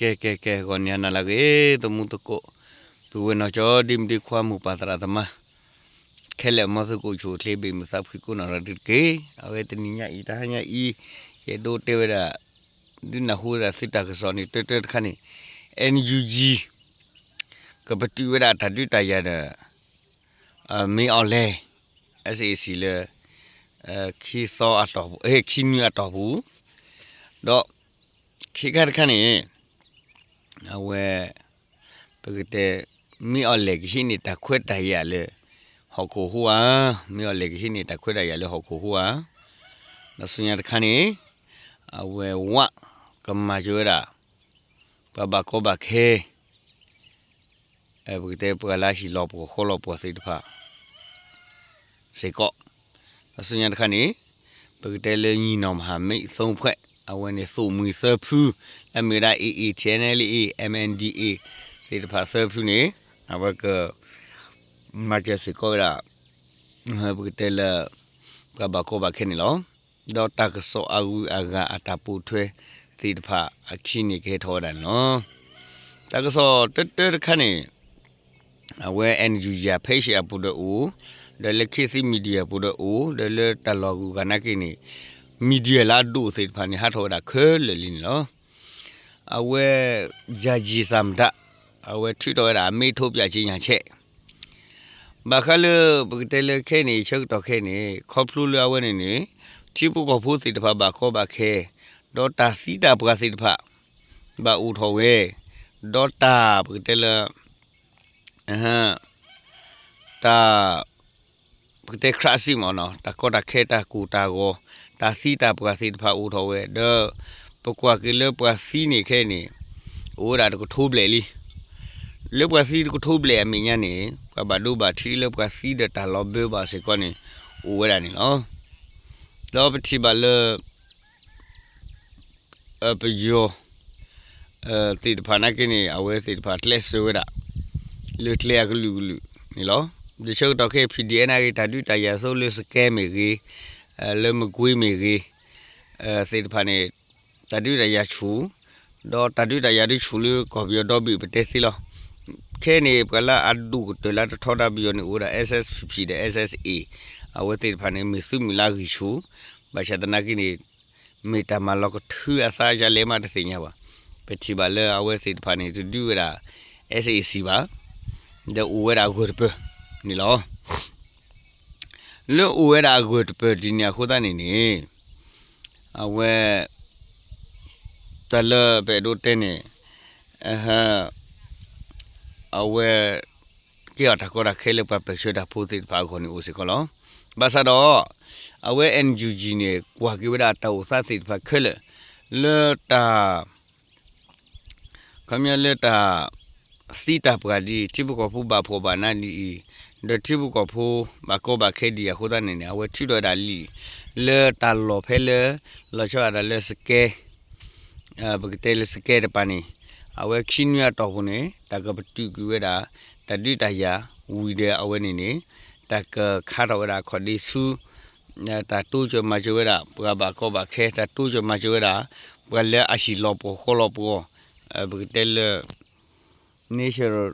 ကဲကဲကဲကောညာနာလာကေတမှုတကိုသူဝနချောဒီမဒီခွာမှုပါတရာတမခဲလေမသကိုချိုထေးပေမစပ်ခိကိုနာရတိကေအဝဲတနိညာဤတဟညာဤရေဒိုတေဝရာဒီနဟူရာစစ်တကစောနီတေတေခနိ NUG ကပတိဝရာတတိတရတဲ့အမေအောင်လဲ SAC လေအခီသောအတော်ဘူးအေခီနူအတော်ဘူးတော့ခိကရခနိ အဝဲပကတဲ့မိအလက်ခိနိတခွတ်တရလေဟောကိုဟူအာမိအလက်ခိနိတခွတ်တရလေဟောကိုဟူအာနဆုညာတခနိအဝဲဝကမကျွရာပဘကောဘခဲအပကတဲ့ပလာရှိလောပခေါလောပစိတဖာစေကောနဆုညာတခနိပကတဲ့လေညီနောမဟာမိတ်သုံးဖွဲ့အဝဲနေစုံမီဆဖူး အမေရာအေအေ channel e MNDA စေတဖာဆဖူးနေအဝကမကျစကောရာဘကတဲလာကဘကောဘခဲနေလောဒေါ်တာကဆောအဝူအဂါအတာပူထွဲစေတဖာအခင်းနေခဲထောတယ်နော်တာကဆောတက်တက်ခနဲ့အဝဲ NGO ရဖေးရှာပူတော့ဒလခိစီမီဒီယာပူတော့ဒလတလောကူကနကိနေမီဒီယာလာဒုစေတဖာနေဟာထောတာခဲလေလင်းလော အဝဲဂျာဂျီစမ်ဒအဝဲထွတော်ရအမေထုတ်ပြချင်းညာချက်ဘာခလဘကတဲလခဲနေချုပ်တော့ခဲနေခေါပလူလအဝဲနေနေချိပုကဖို့စီတဖာဘာခေါ်ဘာခဲဒေါ်တာစီတာပကစီတဖာဘာဦးထော်ဝဲဒေါ်တာဘကတဲလအဟမ်တာဘကတဲခရစီမနော်တာကောတာခဲတာကူတာကိုတာစီတာပကစီတဖာဦးထော်ဝဲဒေါ် ပကွာကလပစီနေခဲနေအိုးတာတကထိုးပလေလီလပစီတကထိုးပလေအမင်းညာနေကဘာဒိုဘာထီလပစီဒတာလောဘေဘာစေကောနေအိုးရနေနော်လောပတိဘလအပယောအဲတိတဖာနာကင်းအဝဲတိတဖာတလက်ဆွေရလူတလျကလူလူနီလောဒီချုပ်တော့ခေ PDN ကတတူတရဆိုလစကဲမီကြီးအဲလမကွေးမီကြီးအဲစိတဖာနေ တတူတရချူတော့တတူတရဒီချူလူကော်ပီတော့ဘီပတက်စီလောခဲနေကလာအဒူတလာထောတာဘီယနေဦးရာ SSP တဲ့ SSA အဝတိဖာနေမီစုမီလာဂီချူဘာချဒနာကိနေမေတာမလောကထူအစားကြလဲမတသိညာပါပတိပါလဲအဝစိဖာနေတူတူရာ SAC ပါတဲ့ဦးဝဲတာကိုတပနီလောလောဦးဝဲတာကိုတပဒီညာခိုးတာနေနေအဝဲ တလပဲဒိုတဲနေအဟာအဝဲကြောက်တာကောတာခဲလပပရှတာဖိုတိပါခေါနေဦးစကောလောဘာသာတော့အဝဲ NUG နေကွာကိဝဒတောစသိဖခဲလလေတာခမရလေတာစီတာပကဒီတိဘကဖူဘာဖောဘာနာဒီဒတိဘကဖူဘကောဘခဲဒီခုဒနေနေအဝဲထိတော့ဒါလီလေတာလောဖဲလေလောချာဒါလေစကဲ အဘကတဲလေစကဲတပနီအဝဲခင်းရတော့ခုနေတကပတူကွေးတာတတိတရာဝီတဲ့အဝဲနေနေတကခါတော့ရာခေါ်ဒီဆူတာတူကြမကျွေးတာပကဘာကောဘခဲတာတူကြမကျွေးတာပကလည်းအရှိလောပေါ်ခေါ်လောပေါ်အဘကတဲလေ natural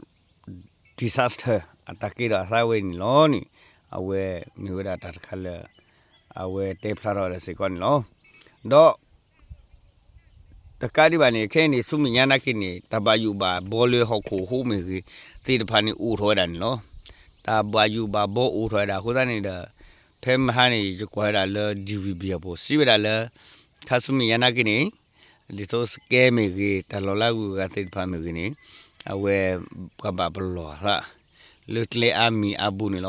disaster atake ra sa we ni lo ni awe mi we da ta khala awe te phla ro le se kon lo do တကားဒီပါနေခဲနေစုမညာနာကိနေတဘာယူပါဘောလေဟောက်ခုဟိုမေကြီးသေတဖာနေဦးထောတယ်နော်တဘာယူပါဘောဦးထောတာခုသနေတဲ့ဖဲမဟာနေကွာတာလေ DVB ပေါ်စီဝတာလေခါစုမညာနာကိနေဒီတော့စကဲမေကြီးတလောလာကူကသေတဖာမေကြီးနေအဝဲကဘာဘလောဟာလွတ်လေအမီအဘူနေ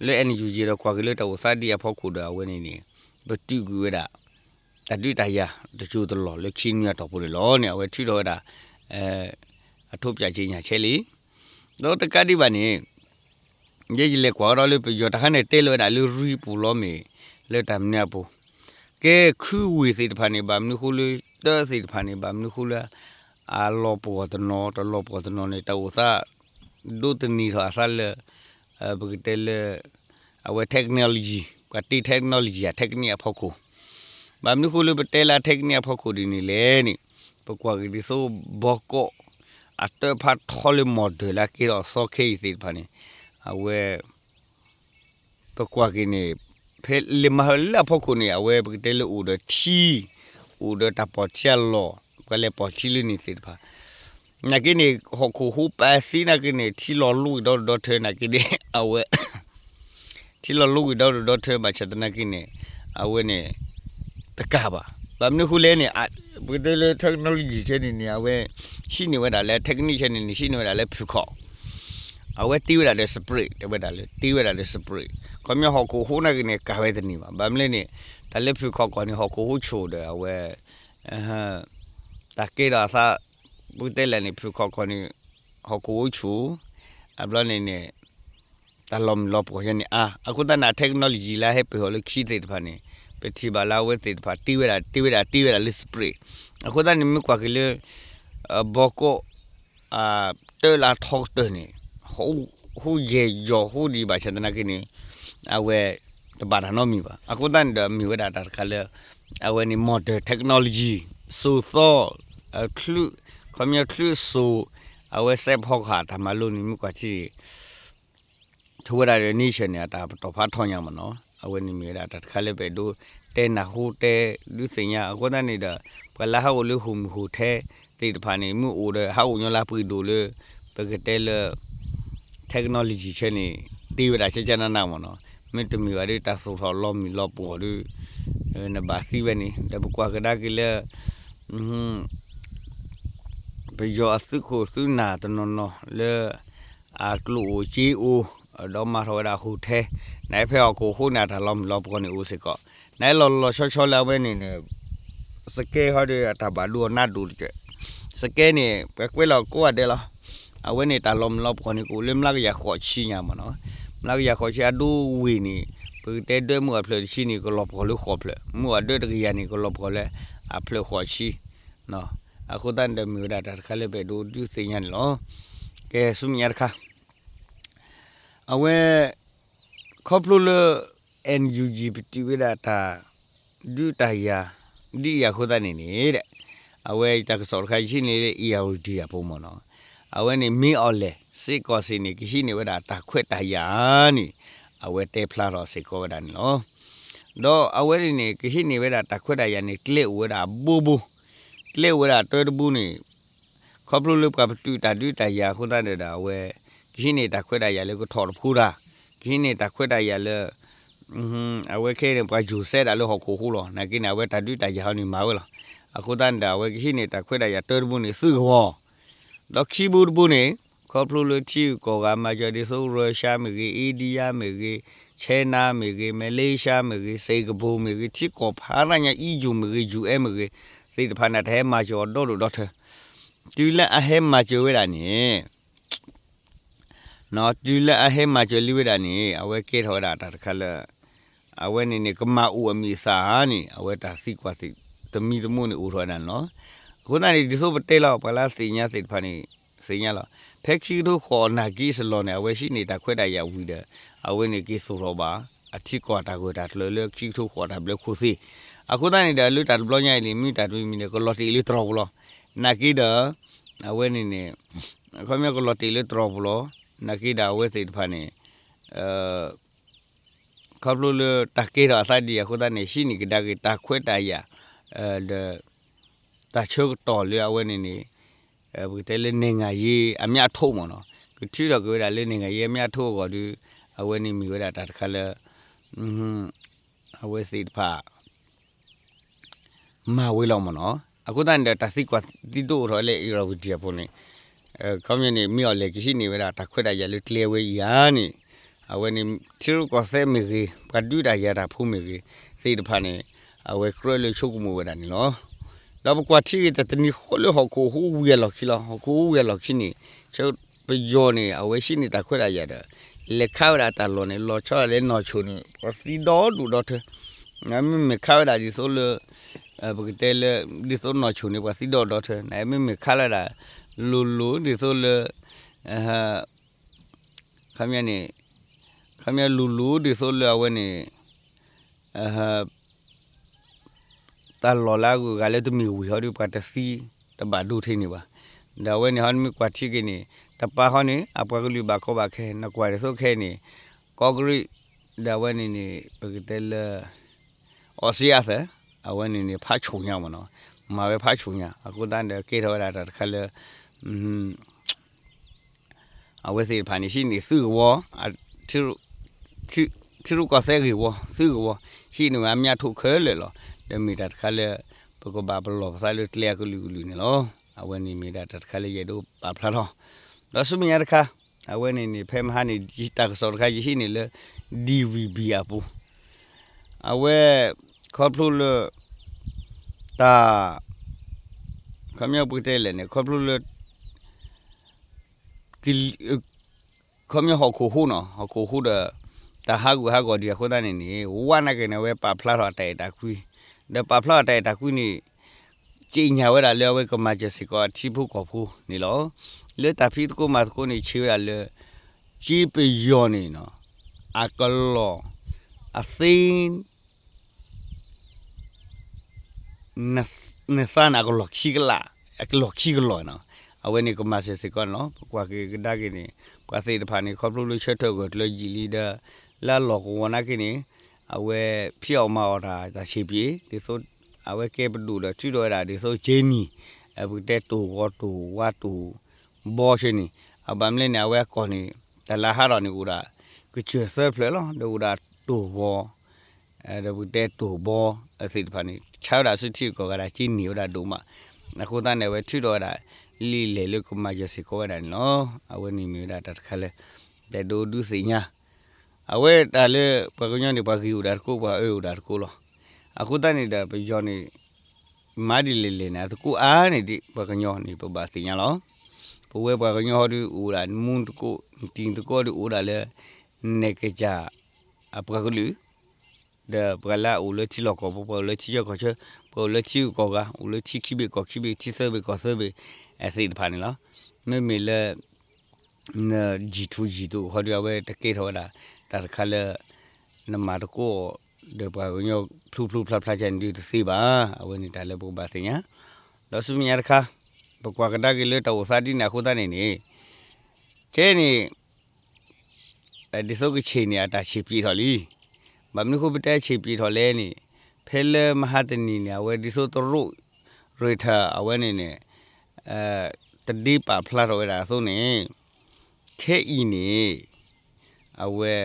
လောနီအဝဲမေရာတာခါလေအဝဲသေတဖာတေဖလာထောဝဲပြီးတော့လူဒူလီဒေါ်ဒီနာဆိုလောလေအန်ယူဂျီတော့ကွာကလေးတော့စတီရဖောက်ခုတာဝဲနေနေဘတိကူရတာတတိတရာတချို့တော့လေချင်းရတော့ပို့လောနေဝဲထိတော့တာအဲအထုပ်ပြချင်းညာချဲလီတော့တကတိပါနေရေကြီးလေကွာတော့လေပြရတခနဲ့တဲလွဲတာလူရီပူလောမေလေတမ်နေပူကဲခူဝီစိတဖာနေပါမနုခုလေတဲစိတဖာနေပါမနုခုလေအာလောပေါ်တနောတလောပေါ်တနောနေတောသာဒုတနီသာဆာလေ ဘဂတဲလေအဝဲ technology ကတိ technology အ technique ဖောက်ကိုဘာမနခုလဘတဲလာ technique ဖောက်ကိုဒီနေလေနိပကွာကဒီဆိုဘောကောအတဖတ်ထော်လမော်ဒလာကီရောစောခေးစီဖာနေအဝဲပကွာကင်းနေဖဲလမဟလာဖောက်ကိုနေအဝဲပကတဲလို့ဦးဒတီဦးဒတပေါ်ချဲလောကလည်း ပေါ်ချီလနေစီဖာ na kini hoku hupa sina kini tilo lu do do the na kini awe tilo lu do do the ba cha na kini awe ne takaba ba mni khule ne bu de le technology che ni ni awe shi ni we da le technique che ni ni shi ni we da le phu kho awe ti we da le spray de we da le ti we da le spray ko myo hoku hu na kini ka we de ni ba ba mle ni da le phu kho ko ni hoku hu chu de awe eh ta ke da sa ပုတဲလနေဖုခေါခေါနေဟောကိုချူအဘလနေနေတလ ோம் လောပကိုယနေအာအခုတနာ technology လာဟဲ့ပဟောလခီတဲ့ဖာနေပတိဘာလာဝဲတဲ့ဖာတီဝဲတာတီဝဲတာတီဝဲတာလစ်စပရေးအခုတနေမကွာကလေးဘောကိုအာတဲလာထောက်တဲ့နေဟိုဟိုရေယောဟိုဒီဘာချန်တနာကိနေအဝဲတဘာနာမီပါအခုတန်မီဝဲတာတခါလေအဝဲနေ modern technology so thought a clue ခမရခလူဆူအဝဲဆက်ဖောက်ခါတမလို့နိမကွာချီ ထိုးရတဲ့နေရှင်နေတာတော့ဖာထောင်းရမနော်အဝဲနိမရတာခါလေးပဲဒိုတဲနာဟိုတဲလူစင်ရအကောဒနေတာပလာဟာကိုလူဟုမဟုထဲတိတဖာနေမှုအိုတဲ့ဟာကိုညလာပူဒိုလေပကတဲလ technology ချက်နေတီးရတာချက်ချနာနာမနော်မင်းတမီပါရတာဆိုတော့လောမီလောပေါ်လူနဘာစီဝနေတဘကွာကဒါကလေဟွန်းပယောအစုကိုစုနာတနော်နော်လေအာကလူချီအို တော့မရောဒါခုထဲနိုင်ဖဲကိုခုနာတလောမလောပကနေဦးစကောနိုင်လောလောချောချောလာပဲနေနေစကဲဟော်ဒီတဘာလူနာဒူတဲ့စကဲနေပဲကွဲလောကိုရတယ်လားအဝဲနေတာလောမလောပကနေကိုလမ်လာရခေါ်ချီညာမနော်မလာရခေါ်ချီအဒူဝီနေပတဲတဲမှုအဖလချီနေကိုလောပကလူခေါ်ဖလမှုအဒဲတကရနေကိုလောပကလေအဖလခေါ်ချီနော်အခုတန်တမီရတာခါလေးပဲဒူဒူစင်ရလောကဲဆုမြရခါ အဝဲခေါပလူလ NUG ပတိဝရတာဒူတယာဒီရခုတနေနေတဲ့ အဝဲတကစောခိုင်ရှိနေတဲ့ ERD အပုံမနော်အဝဲနေမင်းအော်လေစေကောစီနေကရှိနေဝတာတခွက်တယာနီအဝဲတေဖလာတော့စေကောဒန်နော်တော့အဝဲနေကရှိနေဝတာတခွက်တယာနေကလစ်ဝတာဘူဘူလေဝရတော်တဘူးနေခေါပလူလုကပတူတာတူတရာခုတဲ့တာဝဲ ခင်းနေတာခွဲတာရလေကိုထော်ဖူးတာခင်းနေတာခွဲတာရလေอืมအဝဲခဲနေပွားဂျူဆဲတာလို့ဟောကိုခုလောနာကိနာဝဲတာတူတရာဟောနေမှာဝဲလားအခုတန်တာဝဲခင်းနေတာခွဲတာရတော်တဘူးနေစုကောတော့ခီဘူးဘူးနေခေါပလူလုချီကိုကမာဂျဒီဆိုရုရှားမြေကြီးအိန္ဒိယမြေကြီးချဲနာမြေကြီးမလေးရှားမြေကြီးစေကပူမြေကြီးချစ်ကိုဖာရညာအီဂျူမြေကြီးဂျူအဲမြေကြီးစိတ်တဖာနဲ့ထဲမှာကျော်တော့လို့တော့ထဲတူလက်အဟဲမှာကျော်ဝဲတာနေ နော်တူလက်အဟဲမှာကျော်လိဝဲတာနေအဝဲကေထောတာတခါလဲအဝဲနေနေကမအူအမီစာနေအဝဲတာစီကွာစီတမီတမို့နေဦးထောတာနော်ခုနကနေဒီဆိုပတဲလောက်ပလာစီညာစိတ်ဖာနေစီညာလောက်ဖက်ခီတို့ခေါ်နာဂီစလောနေအဝဲရှိနေတာခွဲတာရဝီတယ်အဝဲနေကီဆိုတော့ပါအထီကွာတာကိုတာလွယ်လွယ်ခီထုတ်ခေါ်တာဘလခုစီအခုတန်းနေတာလူတာဘလောညိုင်လီမိတာတွေမိနေကလော်တီလီထရောဘလောနာကီဒါအဝဲနေနေခေါမြကလော်တီလီထရောဘလော နာကီဒါဝဲစိတ်ဖာနေအဲကဘလူလတကေရာစာဒီအခုတန်းနေရှိနေကဒါကတာခွဲတာရအဲတာချုပ်တော်လျအဝဲနေနေအဲဘုတဲလေနေငါရေးအမြထုံးမနော်ကတိတော့ကွေးတာလေနေငါရေးအမြထုံးကောဒီအဝဲနေမိဝဲတာတခါလဲอืมအဝဲစိတ်ဖာမာဝေးလောက်မနော်အခုတန်တစီကွာတီတိုရောလေအီရဝဒီယပုံနေအဲ ကောင်းမြနေမြော်လေကရှိနေဝတာတခွတ်တာရလေတလေဝေးယာနေအဝဲနေချီရကောဆဲမီကြီးပဒူတာရတာဖုံးမီကြီးစိတ်တဖာနေအဝဲခရလေချုပ်မှုဝတာနေနော်တော့ကွာတီတတနီခိုလဟကိုဟူဝရလောက်ခီလာဟကိုဝရလောက်ခီနေချုပ်ပယောနေအဝဲရှိနေတခွတ်တာရတာလေခါရတာလောနေလောချောလေနော်ချုံနေပစီတော်ဒူတော့ te ငါမခါရတာဒီဆိုလို့ဘကတဲလဒီဆိုနော်ချုံနေပါစီတော့တော့ထဲနိုင်မမခါလာတာ လူလူဒီဆိုလအဟာခမရနေပခမရလူလူဒီဆိုလဝဲနေအဟတာလော်လာကိုကလည်းတမီဝီဟောဒီပတ်တစီတဘာဒုထိနေပါဒါဝဲနေဟန်မီကွာချီကိနေတပါဟောနေအပကလူဘာခောဘာခဲနကွာရဆိုခဲနေကောဂရိဒါဝဲနေနေပကတဲလအော်စီယာသအဝဲနေနေဖာချုံညမနော်မာပဲဖာချုံညအခုတန်းတဲ့ကေထောတာတခါလေ อืมအဝဲစီဖာနေရှိနေစုဝအထီထီထီရုကဆဲကြီးဝစုဝရှိနေအမြတ်ထုတ်ခဲလေလောတမီတခါလေပကဘာဘလောဆိုင်လတလျကလူလူနေလောအဝဲနေမီတတခါလေရတော့ပါဖလာတော့ဒါစုမရတခါအဝဲနေနေဖဲမဟာနေဒီတကစောတခါရှိနေလေ DVB အပူအဝဲခေါပလူလတာခမရပူတဲလေနေခေါပလူလ ကီခမရဟခုခုနော်ဟခုခုဒတာဟာကူဟာကိုဒီခုဒနေနေဝါနာကနေဝဲပါဖလာတော့တဲတာကွီဒပါဖလာတဲတာကွီနေကြင်ညာဝဲတာလဲဝဲကမချစီကောတိဖို့ကောဖူနေလောလေတာဖီကိုမတ်ကိုနေချီရလေជីပယောနေနော် akolo asin na na sana akolo chigla akolo chiglo no awe ni ko ma se se ko no kwa ke da ke ni kwa se de pha ni kho plu lu chet tho ko lo ji li da la lo ko wa na ke ni awe phyo ma da da chi pi de so awe ke bu du da chu do da de so je ni abu te to ko to wa to bo che ni abam le ni awe ko ni da la ha ro ni u da ကချေဆဲဖလဲလောဒူဒါတူဘောအဲဒဘူတဲတူဘောအစစ်ဖာနေချောက်တာစွချီကောကရာချင်းနီဒါဒူမအခုတန်းနေဝဲထွတော်တာ လီလေလကမဂျစီကောဒါနော်အဝဲနီမီဒါတခါလေတဲ့ဒူဒူစီညာအဝဲတာလေပကညောနေပကီဦးဒါကိုပါအေဦးဒါကိုလောအခုတန်းနေတာပယောနေမာဒီလေလေနာတကူအားနေဒီပကညောနေပပါစီညာလောပဝဲပကညောဒီဦးဒါမွန်းတကူတင်တကောဒီဦးဒါလေ nekeja aprakulu de brala u le ti loko po le ti yo ko che po le ti ko ga u le ti ki be ko ki be ti se be ko se be a se de phani la me me le na ji tu ji tu ho dia we te ke tho da ta kha le na ma to ko de pa ko nyo plu plu phla phla chen di se ba a we ni ta le po ba se nya lo su mi nya kha po kwa ka da ke le ta wo sa di na khu da ne ni ke ni အဲဒီစုကချေနေအတာချေပြေတော်လီမမနခုပတဲချေပြေတော်လဲနေဖဲလဲမဟာတနီနေဝဲဒီဆိုတရုရထအဝဲနေနေ အဲတတိပါဖလာတော့ရဆိုနေခဲဤနေအဝဲ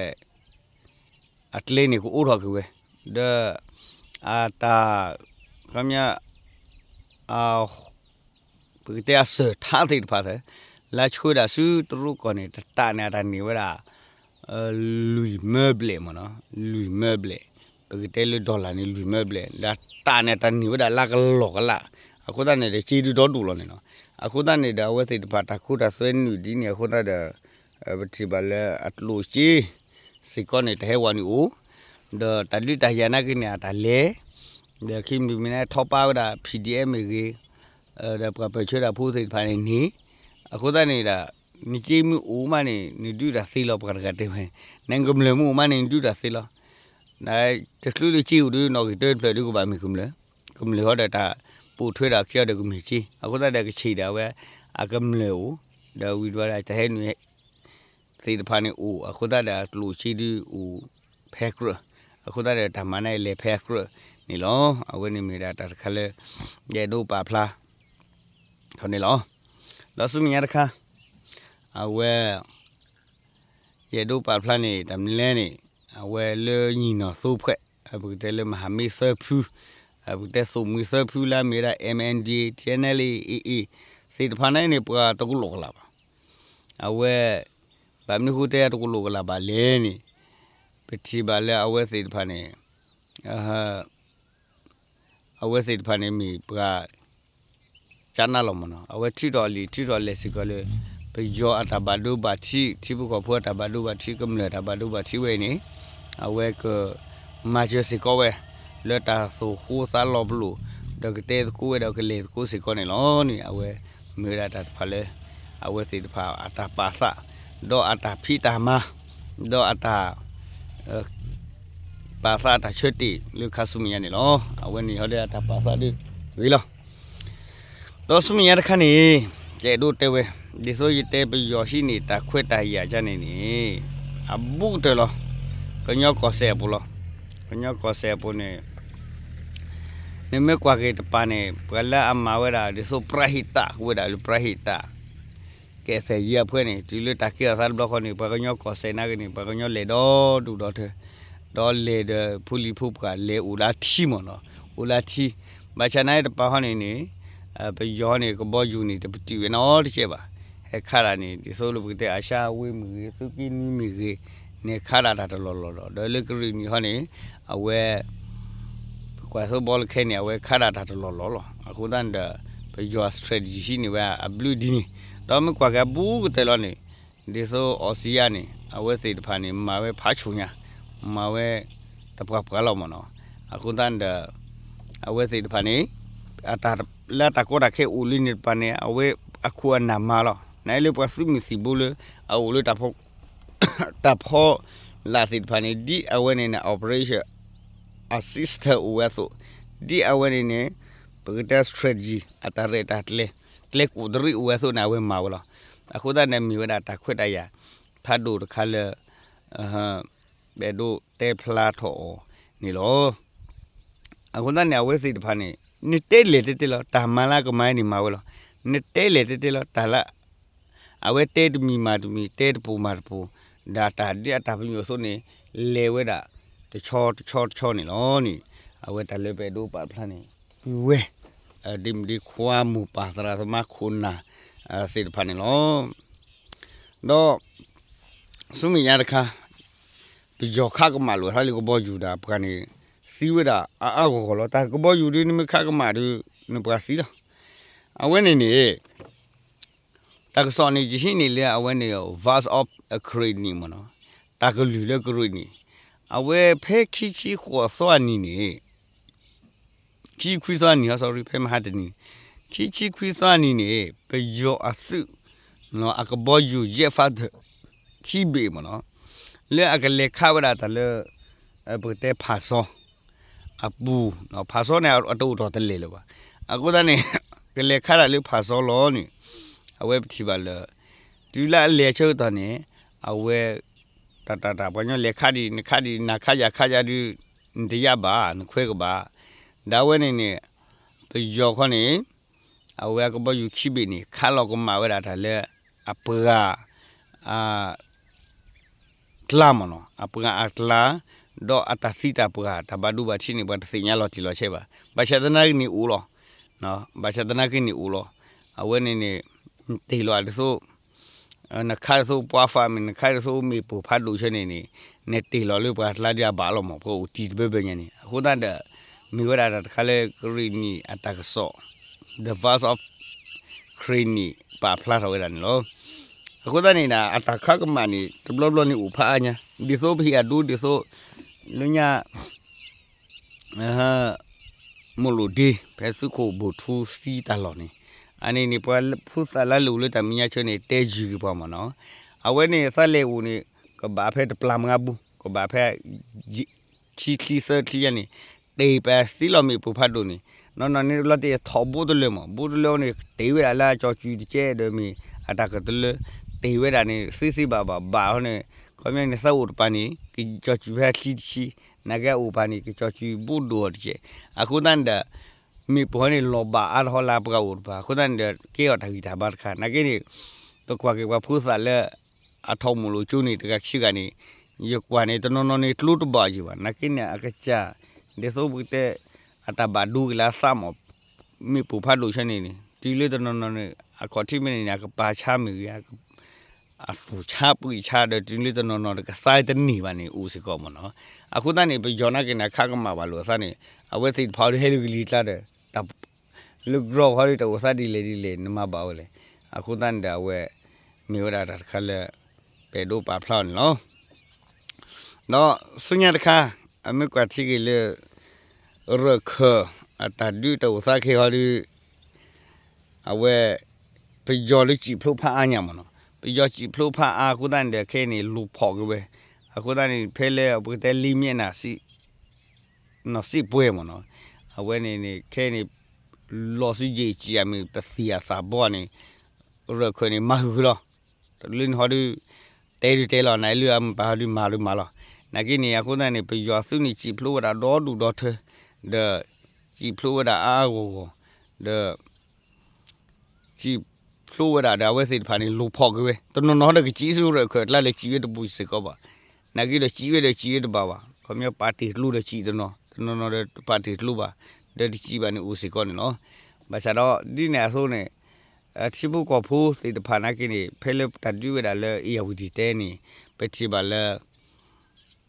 အတလေးနေကိုအိုးတော်ကွယ်ဒအာတာခမညာအာပကတဲ့ဆထားတဲ့ပါစေလာချွေးတာစုတရုကောနေတနေတာနေဝဲတာ lui meuble mono lui meuble porque te le dollar ni lui meuble la ta အခုတနေတယ်ချီတူတော့တူလို့နေနော်အခုတနေတယ်ဝဲစိတ်တပါတခုတဆွဲနေဒီနေခုတတဲ့ဘတိဘလဲအတလူချီစိကောနေတဲဝနီဦးဒါတလိတဟယနာကိနေတာလေဒါခိမီမနေထောပါဒါ PDM ကြီးဒါပပချေတာဖူးစိတ်ဖိုင်နေအခုတနေတာနိချီမူဦးမနေနိဒူတာစီလောပကရကတဲ့ဝဲနင်ကမလမူမနေနိဒူတာစီလောနိုင်တလူချီဦးဒူနော်ကတဲ့ဖလူကပါမီကမလကမလဟောဒတာ ပူထွေးတာခရတဲ့ကမီချီအခုတက်တဲ့ကချီတာဝဲအကမလေဦးဒါဝီဒဝါလာတဲ့နွေသိတဖာနေဦးအခုတက်တဲ့လူချီဒီဦးဖဲကရအခုတက်တဲ့ဓမ္မနဲ့လေဖဲကရနေလောအဝဲနေမီတာတခါလေရဲဒိုပါဖလားခေါနေလောလောစုမီရခါအဝဲရဲဒိုပါဖလားနေတမလဲနေအဝဲလေညီနော်စုပ်ခွဲအဘုတဲလေမဟာမီဆဖူး ဘူတဲဆိုမီဆာဖူလာမေရာ MND channel EE စေတဖာနိုင်နေပွာတကုလောကလာပါအဝဲဗမ်နခုတဲတကုလောကလာပါလဲနေပတိပါလဲအဝဲစေတဖာနေအဟာအဝဲစေတဖာနေမီပွာချာနာလောမနော်အဝဲထီတော်လီထီတော်လက်စီကလေး pe yo atabadu bachi thibu ko phu atabadu bachi kum le atabadu bachi we ni awe ko ma je si ko we le ta so khu sa lo blu de ke te ku we de ke le ku si ko ni lo ni awe me ra ta pha le awe si pha ata pa sa do ata phi ta ma do ata ပါစာတာချွတ်တီလူခါဆုမီယနေလောအဝဲနေဟောတဲ့တာပါစာဒီဝီလောတော့ဆုမီယတခါနေကျဲတို့တဲဝဲဒီဆိုရတဲပြီးရရှိနေတာခွတ်တာရကြနေနေအဘူတဲလောကညောကောဆဲပူလောကညောကောဆဲပူနေ နေမကွာကေတပါနေပလာအမဝဲတာဒီဆိုပရဟိတဝဲတာလူပရဟိတကဲဆယ်ရဖွဲ့နေဒီလိုတကီအစားဘလော့ခနေပကညောကောဆယ်နာကနေပကညောလေတော့တူတော့တဲ့တော့လေတဲ့ဖူလီဖုကလေဦးလာတီမနော်ဦးလာတီမချနိုင်တဲ့ပါဟနေနေအပယောနေက က်ပါအဲခါရနေဒီဆိုလိုပတဲ့အရှာဝေးမီစုကီနီမီကေနေခါရတာတော့လောလောတော့လေကရီနီဟနေအဝဲကွာဆိုဘောလခဲနေအဝဲခါရတာတော့လောလောအခုတန်တဲ့ပယော strategy ရှိနေဝဲအဘလူဒီနေတော့မကွာကဘူးတဲလောနေဒီဆိုအော်စီယာနေအဝဲစိတ်တဖာနေမှာပဲဖားချုံညာမှာပဲတပကပကလောက်မနော်အခုတန်တဲ့အဝဲစိတ်တဖာနေအတာလာတကောတခဲဦးလင်းနေပနေအဝဲအခုအနာမလောနိုင်လေပစုမစီဘူးလေအဝဲတဖို့တဖို့လာစိတ်တဖာနေဒီအဝဲနေ operation assist ဝဲဆိုဒီအဝဲနေပကတ strategy အတာရတာတလေကလက်ကိုဒရီဝဲဆိုနာဝဲမှာဝလားအခုဒါနဲ့မီဝဒါတခွတ်တရဖတ်တို့တခါလဲအဟဘဲတို့တဲဖလာထောနေလောအခုဒါနဲ့ဝဲစိတ်တဖာနေနေတဲလေတဲလောတာမလာကမိုင်း နေမှာဝလားနေတဲလေတဲလောတာလာအဝဲတဲတမီမာတမီတဲတပူမာတပူဒါတာဒီအတာပမျိုးဆိုနေလေဝဲတာတချောတချောတချောနေလောနီအဝဲတလေပဲတို့ပါဖလာနေဝဲ dim di khwa mu pa sara sama khuna sit phane lo do sumi ya da kha bi jo kha ka ma lo ha li ko bo ju da pa ni si we da a a ko ko lo ta ko bo ju di ni mi kha ka ma du ni pa si lo a we ni ni ta ka so ni ji shi ni le a we ni yo verse of a creed ni mo no ta ka lu le creed ni a we phe khi chi kho so ni ni ခီခွီသွားနီ sorry ဖဲမဟာတနီခီချီခွီသွားနီနေပယောအစုနော်အကဘောယူရက်ဖတ်ခီဘေမနော်လဲအကလေခါဝရတလဲအပတဲ့ဖာဆောအပူနော်ဖာဆောနေအတူတော်တလေလောပါအခုတည်းကလေခါရလေဖာဆောလောနီအဝဲပတိပါလဲဒီလာလေချုတ်တနေအဝဲ တတတာဘညလေခါဒီခါဒီနာခါရခါရဒီတရားပါနခွဲကပါဒါဝဲနေနေပယောခနေအဝဲကဘယူခိဘီနေခါလောကမဝဲတာလေအပရာအာတလာမနောအပရာအတလာတော့အတစီတာပရာတဘဒုဘချင်းနေဘတ်စညာလောတီလောချေပါဘာရှဒနာနီဦးလောနော်ဘာရှဒနာကနီဦးလောအဝဲနေနေတေလောအဆိုနခါဆို ပွားဖာမင်ခါဆိုမီပူဖတ်လူချနေနေနေတေလောလို့ပါလာကြပါလို့မဟုတ်တီဘဲဘဲညနေဟိုတန်တဲ့မိဝရတာခါလေကရီနီအတကဆော the verse of ခရီနီပါဖလာတော့ရနော်အခုတနေတာအတခကမနီတဘလဘလနီဥဖာညာဒီဆိုဖိအဒူဒီဆိုလူညာအဟာမလို့ဒီဖဲစုကိုဘူထူစီတလော်နေ အနေနေပွားဖုသလာလူလို့တမညာချွနေတဲဂျီပေါ့မနော်အဝဲနေဆက်လေဦးနေကဘာဖဲတပလမ်ငါဘူးကဘာဖဲချီချီဆာတီယနေတေပဲစီလော်မီပူဖတ်တို့နေနော်နော်နေလတ်တဲ့ထောဘူးတယ်မဘူးတယ်နေတေဝဲလာချောချူကျဲတယ်မီအတကတလတေဝဲတာနေစီစီပါပါဘာဟောနေကွန်မြနေစောက်ပနီကချောချူဖက်ချီချီနဂဲဥပနီကချောချူဘူးတို့ကျဲအခုတန်တဲ့ မီပေါ်နေလောဘာအဟောလာပကဥပါခုတန်တဲ့ကေရတဗီတာဘတ်ခါနဂဲနေတော့ကွာကေကွာဖူးစားလဲအထောက်မလို့ကျူနေတကရှိကနေရကွာနေတနော်နော်နေတလူတပါကြီးပါနကိနေအကချာ de so bu te ata ba du la sa mo mi pu pha lu chen ni ni ti le to no no ne a ko ti mi ni ya ka pa cha mi ya a su cha pu cha de ti le to no no ka sai de ni ba ni u si ko mo no a khu ta ni pe yo na ke na kha ka ma ba lu sa ni a we si pha de he lu li tla de ta lu gro ha ri to sa di le di le ni ma ba o le a khu ta ni da we mi wa da da kha le pe do pa phla no no sunya da kha အမေကွာတိကလေရခအတဒူတောစာခေဟာဒီအဝဲပကြော်လေးကြည့်ဖလို့ဖားအညာမနော်ပကြော်ကြည့်ဖလို့ဖားအာခုတန်တဲ့ခဲနေလူဖော်ကပဲအခုတည်းဖဲလဲဘုတဲလီမြက်နာစီနော်စီပွဲမနော် အဝဲနေနေခဲနေလော်စီကြီးကြီးအမီပစီယာစာဘောနေရခွနေမဟုလောတလင်းဟောဒီတဲဒီတဲလောနိုင်လူအမဘာဒီမာလူမာလောနဂိနေအခုတည်းနေပယောစုနီချီဖလိုဒါဒေါ်ဒူဒေါ်ထဒချီဖလိုဒါအာကိုဒချီ flow ဝဒါဒါဝဲစစ်ဖာနေလိုဖော်ကွယ်တနော်နော်တကကြီးစုရခွလာလေကြီးရတပူစကောပါနာကြီးလေကြီးရလေကြီးရတပါပါ ခမပါတီလူလေကြီးတနော်တနော်နော်ပါတီလူပါတဲ့ကြီးပါနေဦးစကောနေနော်ဘာချတော့ဒီနေဆိုနေအချိဘူးကဖိုးစိတဖာနာကိနေဖဲလက်တတူဝဒါလေအီယဝဒီတဲနေပတိပါလေ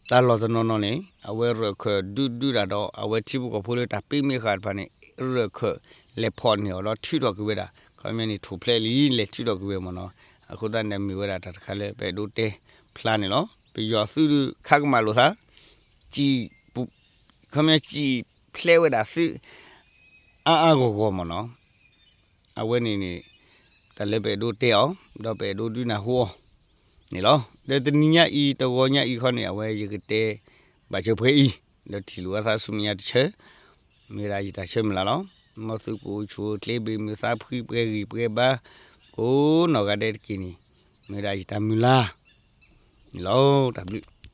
တာလောတနော်နော်နေအဝဲရခွဒူဒူရတော့အဝဲချိဘူးကဖိုးလေတပိမိခါဖာနေရခွလေဖော်နေတော့ထူတော့ကွေးတာခမင်းနီထူဖလဲလီလေထူတော့ကွေးမနော်အခုတည်းနေမီဝဲတာတခါလေပဲဒိုတဲဖလာနေနော်ပြီးရစုခါကမလို့သာ ជីခမင်းជីဖလဲဝဲတာစုအာအာကိုကိုမနော်အဝဲနေနေတလည်းပဲဒိုတဲအောင်တော့ပဲဒိုဒူနာဟောနေလောတဲ့တနိညာဤတောညာဤခေါနေအဝဲရကတဲ့ဘာချဖွေးဤလက်တီလူသာဆုမညာတချေမေရာကြီးတချေမလားနော်မသုကိုချိုကလေဘေမစာဖီပရေပရေဘာကိုနော်ကတဲ့ကိနီမေရာကြီးတမူလာလောတဘလူ